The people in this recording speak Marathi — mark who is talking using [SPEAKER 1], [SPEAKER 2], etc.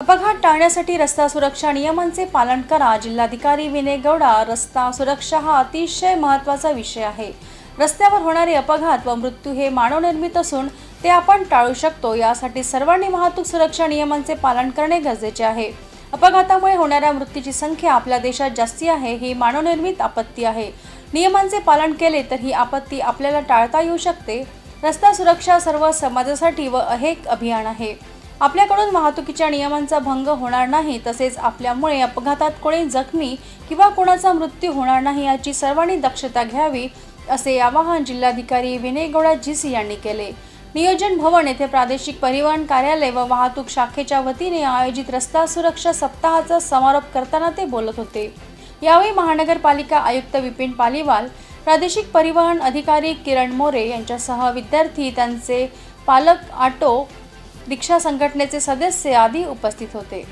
[SPEAKER 1] अपघात टाळण्यासाठी रस्ता सुरक्षा नियमांचे पालन करा. जिल्हाधिकारी विनय गौडा रस्ता सुरक्षा हा अतिशय महत्त्वाचा विषय आहे. रस्त्यावर होणारे अपघात व मृत्यू हे मानवनिर्मित असून ते आपण टाळू शकतो. यासाठी सर्वांनी वाहतूक सुरक्षा नियमांचे पालन करणे गरजेचे आहे. अपघातामुळे होणाऱ्या मृत्यूची संख्या आपल्या देशात जास्ती आहे ही मानवनिर्मित आपत्ती आहे. नियमांचे पालन केले तर ही आपत्ती आपल्याला टाळता येऊ शकते. रस्ता सुरक्षा सर्व समाजासाठी व अहेक अभियान आहे. आपल्याकडून वाहतुकीच्या नियमांचा भंग होणार नाही तसेच आपल्यामुळे अपघातात कोणी जखमी किंवा कोणाचा मृत्यू होणार नाही याची सर्वांनी दक्षता घ्यावी असे आवाहन जिल्हाधिकारी विनय गौडा जीसी यांनी केले. नियोजन भवन येथे प्रादेशिक परिवहन कार्यालय व वाहतूक शाखेच्या वतीने आयोजित रस्ता सुरक्षा सप्ताहाचा समारोप करताना ते बोलत होते. यावेळी महानगरपालिका आयुक्त विपिन पालिवाल प्रादेशिक परिवहन अधिकारी किरण मोरे यांच्यासह विद्यार्थी त्यांचे पालक ऑटो दीक्षा संघटनेचे सदस्य आदी उपस्थित होते.